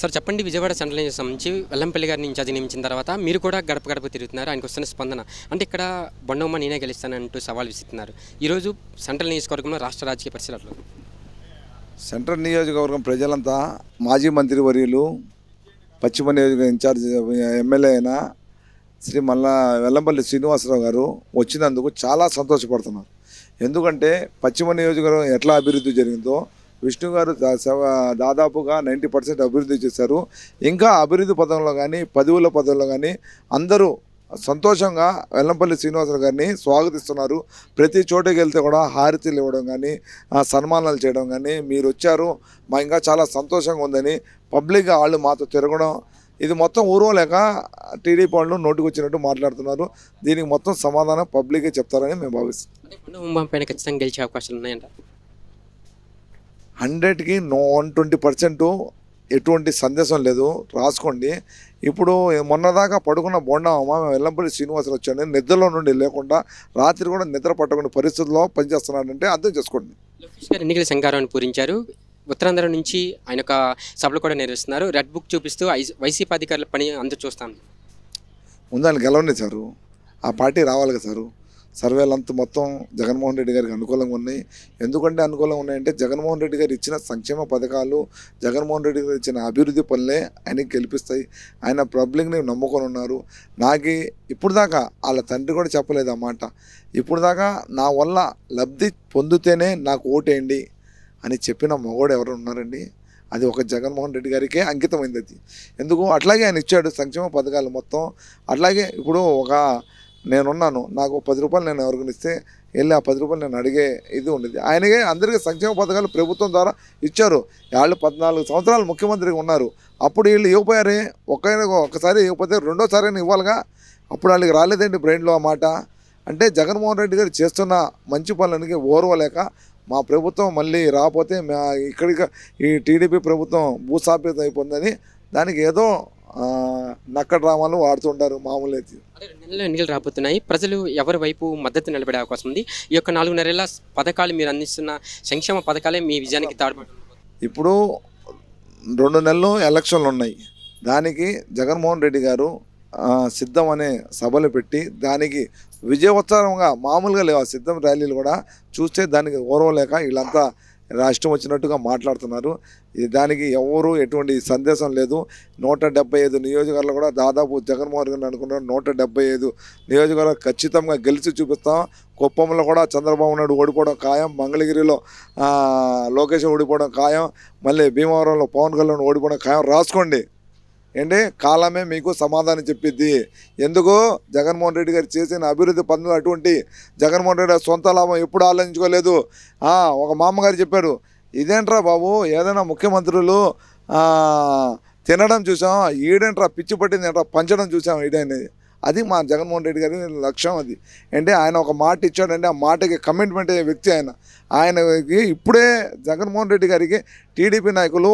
Sir చెప్పండి Vijayawada central నుంచి సంబంధించి వెల్లంపల్లి గారిని ఇన్ఛార్జ్ నియమించిన తర్వాత మీరు కూడా గడప గడప తిరుగుతున్నారు ఆయనకు వస్తున్న స్పందన. అంటే ఇక్కడ బొండమ్మ నేనే గెలుస్తానంటూ సవాల్ విసిస్తున్నారు ఈరోజు సెంట్రల్ నియోజకవర్గంలో రాష్ట్ర రాజకీయ పరిస్థితులు సెంట్రల్ నియోజకవర్గం ప్రజలంతా మాజీ మంత్రి వర్యులు పశ్చిమ నియోజకవర్గం ఇన్ఛార్జ్ ఎమ్మెల్యే అయిన శ్రీ మల్లా వెల్లంపల్లి శ్రీనివాసరావు గారు వచ్చినందుకు చాలా సంతోషపడుతున్నారు. ఎందుకంటే పశ్చిమ నియోజకవర్గం ఎట్లా అభివృద్ధి జరిగిందో విష్ణు గారు దా- దాదాపుగా నైంటీ పర్సెంట్ అభివృద్ధి చేశారు. ఇంకా అభివృద్ధి పదంలో కానీ పదవుల పదంలో కానీ అందరూ సంతోషంగా వెల్లంపల్లి శ్రీనివాసరావు గారిని స్వాగతిస్తున్నారు. ప్రతి చోటకి వెళ్తే కూడా హారతీలు ఇవ్వడం కానీ సన్మానాలు చేయడం కానీ మీరు వచ్చారు. మా ఇంకా చాలా సంతోషంగా ఉందని పబ్లిక్గా వాళ్ళు మాతో తిరగడం ఇది మొత్తం ఊరవలేక టీడీపీ వాళ్ళు నోటికి వచ్చినట్టు మాట్లాడుతున్నారు. దీనికి మొత్తం సమాధానం పబ్లిక్గా చెప్తారని మేము భావిస్తున్నాం. పైన ఖచ్చితంగా గెలిచే అవకాశాలు ఉన్నాయంట హండ్రెడ్కి నో వన్ ట్వంటీ పర్సెంట్ ఎటువంటి సందేశం లేదు. రాసుకోండి. ఇప్పుడు మొన్నదాకా పడుకున్న బొండమ్మ మేము వెల్లంపల్లి శ్రీనివాసరావు వచ్చాను నిద్రలో నుండి లేకుండా రాత్రి కూడా నిద్ర పట్టకుండా పరిస్థితుల్లో పనిచేస్తున్నాడంటే అర్థం చేసుకోండి. లోకేష్ గారు ఎన్నికల శంకారాన్ని పూరించారు. ఉత్తరాంధ్ర నుంచి ఆయన ఒక సభలు కూడా నిర్వహిస్తున్నారు. రెడ్ బుక్ చూపిస్తూ వైసీపీ అధికారుల పని అందరూ చూస్తాం. ముందని గెలవని సారు. ఆ పార్టీ రావాలి కదా సారు. సర్వేలు అంతా మొత్తం జగన్మోహన్ రెడ్డి గారికి అనుకూలంగా ఉన్నాయి. ఎందుకంటే అనుకూలంగా ఉన్నాయంటే జగన్మోహన్ రెడ్డి గారు ఇచ్చిన సంక్షేమ పథకాలు జగన్మోహన్ రెడ్డి గారు ఇచ్చిన అభివృద్ధి పనులే ఆయనకి గెలిపిస్తాయి. ఆయన పబ్లిక్ని నమ్ముకొని ఉన్నారు. నాకు ఇప్పుడు దాకా వాళ్ళ తండ్రి కూడా చెప్పలేదు అన్నమాట ఇప్పుడు దాకా నా వల్ల లబ్ధి పొందితేనే నాకు ఓటేయండి అని చెప్పిన మగోడు ఎవరు ఉన్నారండి. అది ఒక జగన్మోహన్ రెడ్డి గారికే అంకితమైంది అది. ఎందుకు? అట్లాగే ఆయన ఇచ్చాడు సంక్షేమ పథకాలు మొత్తం. అట్లాగే ఇప్పుడు ఒక నేనున్నాను. నాకు పది రూపాయలు నేను ఎవరికైనా ఇస్తే వెళ్ళి ఆ పది రూపాయలు నేను అడిగే ఇది ఉండేది. ఆయనకే అందరికీ సంక్షేమ పథకాలు ప్రభుత్వం ద్వారా ఇచ్చారు. వాళ్ళు పద్నాలుగు సంవత్సరాలు ముఖ్యమంత్రిగా ఉన్నారు. అప్పుడు వీళ్ళు ఇవ్వపోయారే ఒక్కైనా ఒకసారి ఇవ్వకపోతే రెండోసారి అయినా ఇవ్వాలిగా? అప్పుడు వాళ్ళకి రాలేదండి బ్రెయిన్లో ఆ మాట? అంటే జగన్మోహన్ రెడ్డి గారు చేస్తున్న మంచి పనులకి ఓర్వలేక మా ప్రభుత్వం మళ్ళీ రాకపోతే మా ఇక్కడికి ఈ టీడీపీ ప్రభుత్వం భూస్థాపితం అయిపోయిందని దానికి ఏదో ఆ, నక్క డ్రామాలు వాడుతుంటారు మామూలు అయితే. నెలల్లో ఎన్నికలు రాబోతున్నాయి. ప్రజలు ఎవరి వైపు మద్దతు నిలబడే అవకాశం ఉంది? ఈ యొక్క నాలుగున్నరేళ్ళ పథకాలు మీరు అందిస్తున్న సంక్షేమ పథకాలే మీ విజయానికి తాడుపడు ఇప్పుడు రెండు నెలలు ఎలక్షన్లు ఉన్నాయి. దానికి జగన్మోహన్ రెడ్డి గారు సిద్ధం అనే సభలు పెట్టి దానికి విజయోత్సవంగా మామూలుగా లేవు. ఆ సిద్ధం ర్యాలీలు కూడా చూస్తే దానికి ఓర్వలేక వీళ్ళంతా రాష్ట్రం వచ్చినట్టుగా మాట్లాడుతున్నారు. దానికి ఎవరు ఎటువంటి సందేశం లేదు. నూట డెబ్బై ఐదు నియోజకవర్గాలు కూడా దాదాపు జగన్మోహన్ రెడ్డి అనుకున్నారు. నూట డెబ్బై ఐదు నియోజకవర్గాలు ఖచ్చితంగా గెలిచి చూపిస్తాం. కుప్పంలో కూడా చంద్రబాబు నాయుడు ఓడిపోవడం ఖాయం. మంగళగిరిలో లోకేష్ ఓడిపోవడం ఖాయం. మళ్ళీ భీమవరంలో పవన్ కళ్యాణ్ ఓడిపోవడం ఖాయం. రాసుకోండి. ఏంటి? కాలమే మీకు సమాధానం చెప్పిద్ది. ఎందుకు? జగన్మోహన్ రెడ్డి గారు చేసిన అభివృద్ధి పనులు అటువంటి జగన్మోహన్ రెడ్డి గారి సొంత లాభం ఎప్పుడు ఆలోచించుకోలేదు. ఒక మామగారు చెప్పారు ఇదేంట్రా బాబు? ఏదైనా ముఖ్యమంత్రులు తినడం చూసాం ఈడేంట్రా పిచ్చి పట్టింది ఏంట్రా పంచడం చూసాం ఈడనేది అది మా జగన్మోహన్ రెడ్డి గారి లక్ష్యం అది. అంటే ఆయన ఒక మాట ఇచ్చాడంటే ఆ మాటకి కమిట్మెంట్ అయ్యే వ్యక్తి ఆయన. ఆయనకి ఇప్పుడే జగన్మోహన్ రెడ్డి గారికి టీడీపీ నాయకులు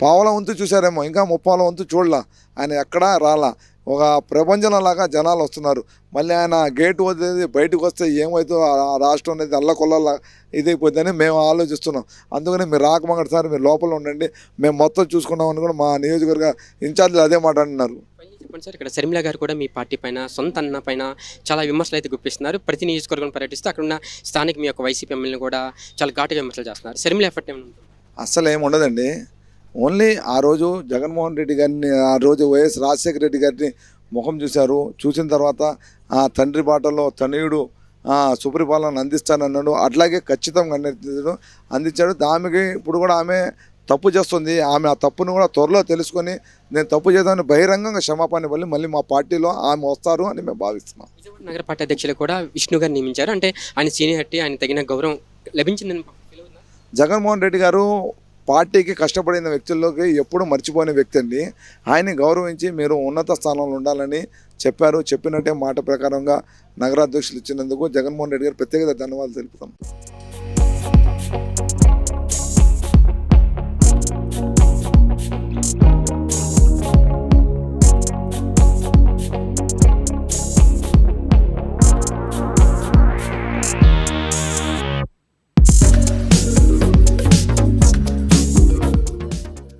పావుల వంతు చూశారేమో ఇంకా ముప్పాల వంతు చూడలా. ఆయన ఎక్కడా రాలా. ఒక ప్రపంచంలాగా జనాలు వస్తున్నారు. మళ్ళీ ఆయన గేట్ వదిలేది బయటకు వస్తే ఏమవుతుందో ఆ రాష్ట్రం అనేది అల్లకొల్లలా ఇదైపోతుందని మేము ఆలోచిస్తున్నాం. అందుకని మీరు రాకమంగడి సార్ మీరు లోపల ఉండండి. మేము మొత్తం చూసుకున్నామని కూడా మా నియోజకవర్గ ఇన్ఛార్జీలు అదే మాట అంటున్నారు. చెప్పండి సార్ ఇక్కడ శర్మిల గారు కూడా మీ పార్టీ పైన సొంత అన్న పైన చాలా విమర్శలు అయితే గుప్పిస్తున్నారు. ప్రతి నియోజకవర్గం పర్యటిస్తూ అక్కడ ఉన్న స్థానిక మీ యొక్క వైసీపీ ఎమ్మెల్యేని కూడా చాలా ఘాటుగా విమర్శలు చేస్తున్నారు. శర్మిల ఎఫర్ట్ ఏమైనా ఉందా? అస్సలు ఏమి ఉండదండి. ఓన్లీ ఆ రోజు జగన్మోహన్ రెడ్డి గారిని ఆ రోజు వైఎస్ రాజశేఖర రెడ్డి గారిని ముఖం చూశారు. చూసిన తర్వాత ఆ తండ్రి బాటలో తనయుడు సుపరిపాలన అందిస్తానన్నాడు. అట్లాగే ఖచ్చితంగా అందించాడు. అందించాడు. దానికి ఇప్పుడు కూడా ఆమె తప్పు చేస్తుంది. ఆమె ఆ తప్పును కూడా త్వరలో తెలుసుకొని నేను తప్పు చేద్దామని బహిరంగంగా క్షమాపణ వల్ల మళ్ళీ మా పార్టీలో ఆమె వస్తారు అని మేము భావిస్తున్నాం. విజయవాడ నగర పార్టీ అధ్యక్షులు కూడా విష్ణు గారు నియమించారు. అంటే ఆయన సీనియారిటీ ఆయన తగిన గౌరవం లభించిందని? జగన్మోహన్ రెడ్డి గారు పార్టీకి కష్టపడిన వ్యక్తుల్లోకి ఎప్పుడూ మర్చిపోయిన వ్యక్తి అండి. ఆయన్ని గౌరవించి మీరు ఉన్నత స్థానంలో ఉండాలని చెప్పారు. చెప్పినట్టే మాట ప్రకారంగా నగరాధ్యక్షులు ఇచ్చినందుకు జగన్మోహన్ రెడ్డి గారు ప్రత్యేకత ధన్యవాదాలు తెలుపుతాం.